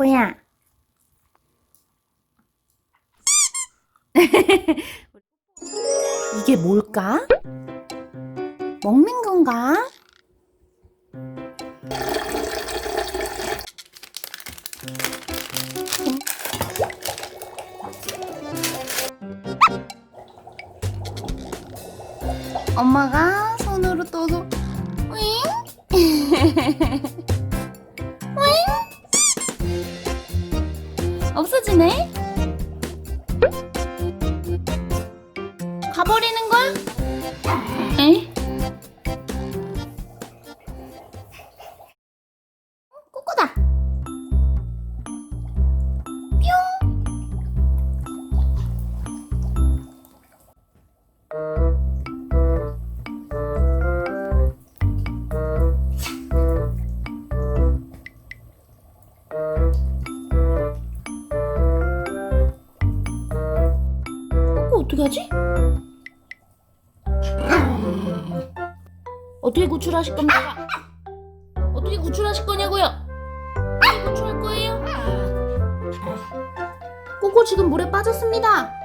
뽀뽀야. 이게 뭘까? 먹는 건가? 엄마가 손으로 떠서 윙 없어지네? 가버리는 걸? 에? 어떻게 하지? 어떻게 구출하실 겁니까? 어떻게 구출하실 거냐고요? 어떻게 구출할 거예요? 꼬꼬 지금 물에 빠졌습니다.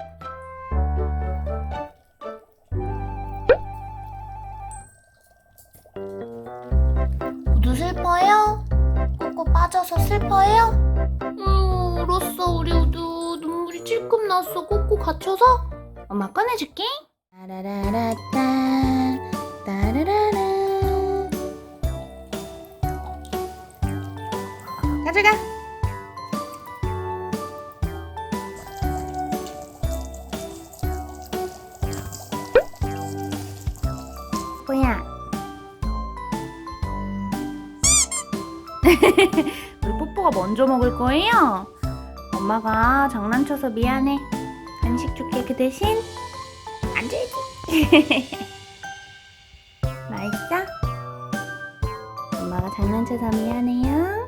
슬퍼요? 꼬꼬 빠져서 슬퍼요? 음, 울었어 우리 우두 눈물이 찔끔 났어 꼬꼬 갇혀서? 엄마 꺼내줄게. 가져가. 뭐야? 우리 뽀뽀가 먼저 먹을 거예요? 엄마가 장난쳐서 미안해 간식 줄게. 그 대신 안 줄게 맛있어? 엄마가 장난쳐서 미안해요